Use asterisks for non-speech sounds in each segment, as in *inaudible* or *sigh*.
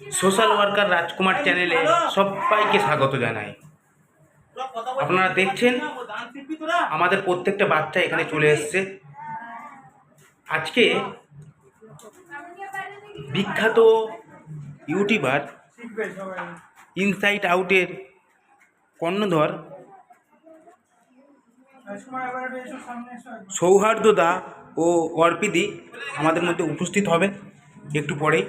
Social worker রাজকুমার চ্যানেলে সবাইকে স্বাগত জানাই। আপনারা দেখছেন, আমাদের প্রত্যেকটা বাচ্চা এখানে চলে এসছে। আজকে বিখ্যাত ইউটিউবার ইনসাইট আউটের কর্ণধর সৌহার্দ্যদা ও অর্পিদি আমাদের মধ্যে উপস্থিত হবে একটু পরেই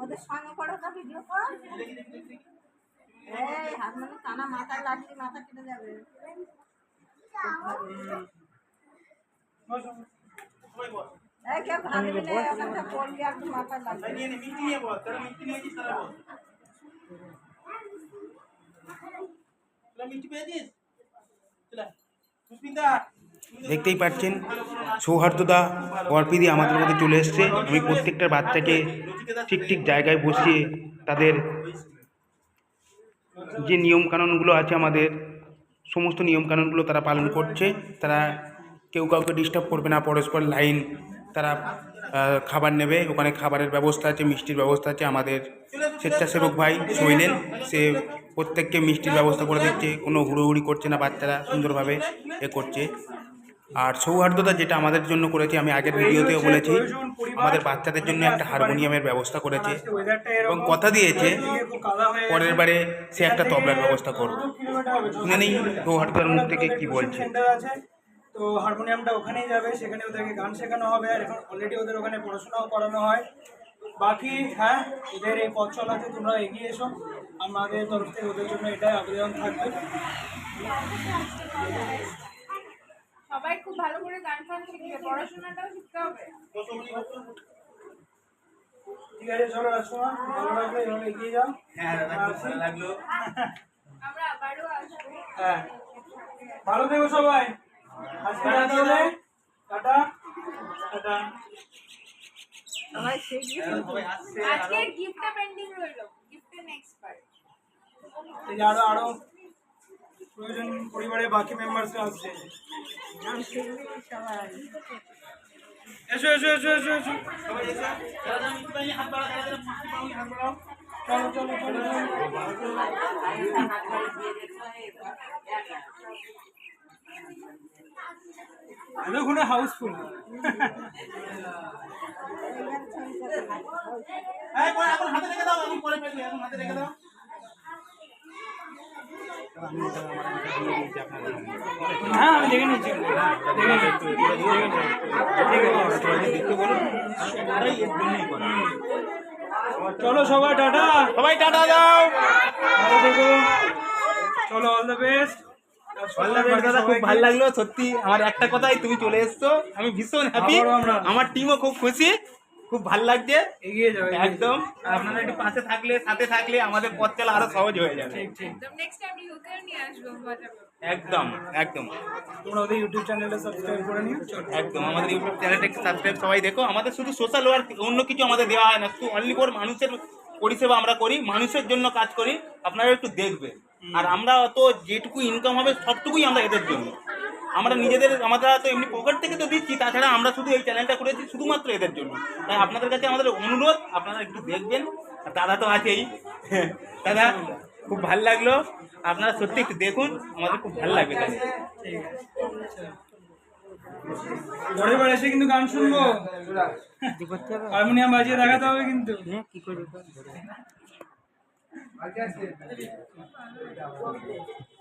ওদের সঙ্গে করে ওটা ভিডিও কর এই, হাত মানে টানা, মাথায় লাগলে মাথা কেটে যাবে এই কেউ ভাবি না ওখানটা পড়লে একদম মাথায় লাগবে দেখতেই পাচ্ছেন সৌহার্দ্যদা অর্পিদি আমাদের মধ্যে চলে এসছে। আমি প্রত্যেকটা বাচ্চাকে ঠিক ঠিক জায়গায় বসিয়ে তাদের যে নিয়মকানুনগুলো আছে আমাদের সমস্ত নিয়মকানুনগুলো তারা পালন করছে। তারা কেউ কাউকে ডিস্টার্ব করবে না পরস্পর লাইন তারা খাবার নেবে। ওখানে খাবারের ব্যবস্থা আছে, মিষ্টির ব্যবস্থা আছে আমাদের স্বেচ্ছাসেবক ভাই শৈলেন সে প্রত্যেককে মিষ্টির ব্যবস্থা করে দিচ্ছে, কোনো হুড়োহুড়ি করছে না বাচ্চারা সুন্দরভাবে এ করছে। আর সৌহার্দ্যতা যেটা আমাদের জন্য করেছে, আমি আগের ভিডিওতেও বলেছি, আমাদের বাচ্চাদের জন্য একটা হারমোনিয়ামের ব্যবস্থা করেছে। এবং কথা দিয়েছে, পরের বারে সে একটা তবলার ব্যবস্থা করবে। শুনে নেই সৌহার্দ্যতার মুখ থেকে কী বলছে। তো হারমোনিয়ামটা ওখানেই যাবে সেখানে ওদেরকে গান শেখানো হবে আর এখন অলরেডি ওদের ওখানে পড়াশোনাও করানো হয়। বাকি হ্যাঁ এদের এই পথ চলাতে তোমরা এগিয়ে এসো। আমাদের তরফ থেকে ওদের জন্য এটাই আবেদন থাকবে। সবাই খুব ভালো করে গান ফান শিখবে পড়াশোনাটাও শিখতে হবে। ঠিক আছে চলো রাজকুমার ভালো লাগল এভাবে এগিয়ে যাও। আমরা আবারও আসব। হ্যাঁ। ভালো থেকো সবাই। আজকে রাত হলে টাটা টাটা সবাই শিখবে আজকে গিফটটা পেন্ডিং রইল গিফটের নেক্সট পার্ট এই যে আরও আরও প্রয়োজন পরিবারের বাকি মেম্বার্সরা আসছে গান শিখবে সবাই এসো এসো এসো এসো এসো চলো চলো চলো এতক্ষণে হাউসফুল হ্যাঁ। আমি দেখে নিচ্ছি। চলো সবাই টাটা। সবাই টাটা দাও ভালো থেকো। চলো অল দ্য বেস্ট খুব ভালো লাগল সত্যি আমার একটা কথাই তুমি চলে এসছো। আমি ভীষণ হ্যাপি আমরা- টিমও খুব খুশি। খুব ভালো লাগছে। এগিয়ে যাবে একদম। আপনারা একটু পাশে থাকলে সাথে থাকলে আমাদের পথ চলা আরও সহজ হয়ে যাবে। একদম। একদম একদম। তোমরা ওদের ইউটিউব চ্যানেলটা সাবস্ক্রাইব করে নিও। একদম আমাদের ইউটিউব চ্যানেলটাকে সাবস্ক্রাইব সবাই দেখো। আমাদের শুধু সোশ্যাল ওয়ার্ক অন্য কিছু আমাদের দেওয়া হয় না। শুধু অনলি ফর মানুষের পরিষেবা আমরা করি মানুষের জন্য কাজ করি। আপনারা একটু দেখবে। আর আমরা তো যেটুকু ইনকাম হবে সবটুকুই আমরা এদের জন্য। আমরা নিজেদের আমরা তো এমনি পকেট থেকে তো দিচ্ছি তাছাড়া আমরা শুধু এই চ্যানেলটা করেছি শুধুমাত্র এদের জন্য। তাই আপনাদের কাছে আমাদের অনুরোধ আপনারা একটু দেখবেন। আর দাদা তো আছেই। *laughs* দাদা খুব ভালো লাগল। আপনারা সত্যি একটু দেখুন আমাদের খুব ভালো লাগবে তাহলে। ঘরে বাড়ি এসে কিন্তু গান শুনব। হারমোনিয়াম বাজিয়ে দেখাতে হবে কিন্তু।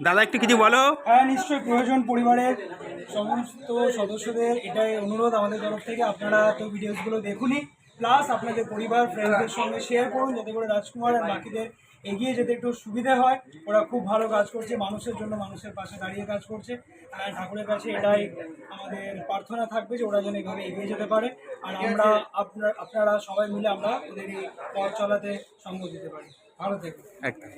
দাদা, একটু কিছু বলো। হ্যাঁ নিশ্চয়ই প্রয়োজন পরিবারের সমস্ত সদস্যদের, এটাই অনুরোধ আমাদের তরফ থেকে। আপনারা তো ভিডিওসগুলো দেখুনই। প্লাস আপনাদের পরিবার ফ্রেন্ডদের সঙ্গে শেয়ার করুন, যাতে করে রাজকুমার আর বাকিদের এগিয়ে যেতে একটু সুবিধে হয়। ওরা খুব ভালো কাজ করছে, মানুষের জন্য মানুষের পাশে দাঁড়িয়ে কাজ করছে। আর ঠাকুরের কাছে এটাই আমাদের প্রার্থনা থাকবে যে ওরা যেন এভাবে এগিয়ে যেতে পারে। আর আমরা আপনার সবাই মিলে আমরা ওদের এই পথ চলাতে সঙ্গ দিতে পারি। ভালো একদম।